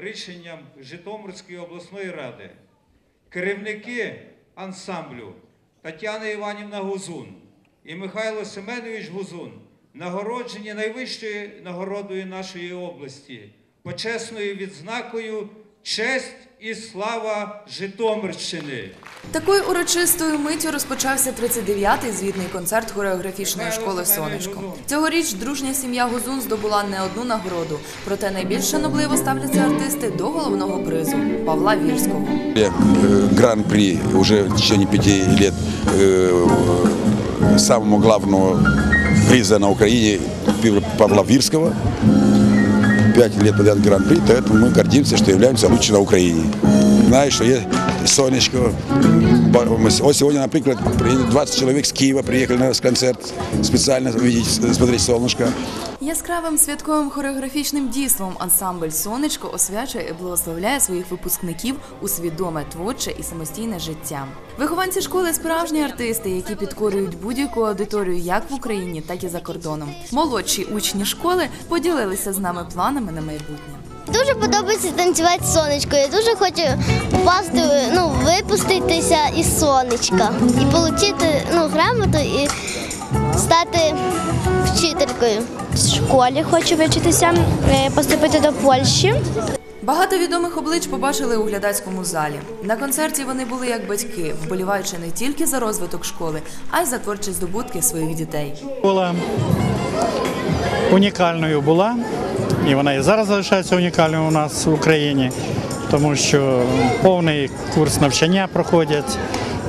рішенням Житомирської обласної ради керівники ансамблю Тетяна Іванівна Гузун і Михайло Семенович Гузун нагороджені найвищою нагородою нашої області, почесною відзнакою честь і слава Житомирщини. Такою урочистою миттю розпочався 39-й звітний концерт хореографічної школи Сонечко. Цьогоріч дружня сім'я Гузун здобула не одну нагороду, проте найбільше нобливо ставляться артисти до головного призу Павла Вірського. Е, Гран-при вже в течение п'яти років е, самому главному приза на Україні Павла Вірського. 5 лет подряд гран-при, то это мы гордимся, что являемся лучшими на Украине. Знаешь, что Сонечко. Вот сегодня, например, 20 человек с Киева приехали на наш концерт специально видеть, смотреть солнышко. Яскравим святковим хореографічним дійством ансамбль Сонечко освячує і благословляє своїх випускників у свідоме творче і самостійне життя. Вихованці школи справжні артисти, які підкорюють будь-яку аудиторію як в Україні, так і за кордоном. Молодші учні школи поділилися з нами планами на майбутнє. Дуже подобається танцювати з сонечко. Я дуже хочу впасти, ну, випуститися із сонечка і отримати ну, грамоту і стати вчителькою. В школі хочу вчитися, е, поступити до Польщі. Багато відомих облич побачили у глядацькому залі. На концерті вони були як батьки, вболіваючи не тільки за розвиток школи, а й за творчі здобутки своїх дітей. Школа унікальною була, і вона і зараз залишається унікальною у нас в Україні, тому що повний курс навчання проходять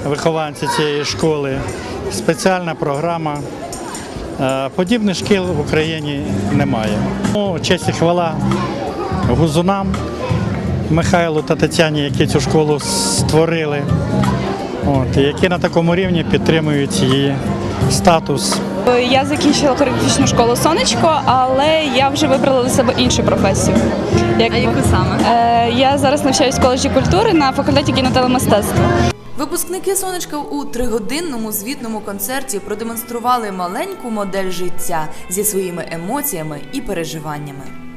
вихованці цієї школи, спеціальна програма. Е, Подібних шкіл в Україні немає. Ну, честь і хвала гузунам Михайлу та Тетяні, які цю школу створили, от, які на такому рівні підтримують її статус. Я закінчила хореографічну школу Сонечко, але я вже вибрала для себе іншу професію. Як А яку саме? Е, я зараз навчаюсь в коледжі культури на факультеті кінотелемистецтва. Випускники сонечка у тригодинному звітному концерті продемонстрували маленьку модель життя зі своїми емоціями і переживаннями.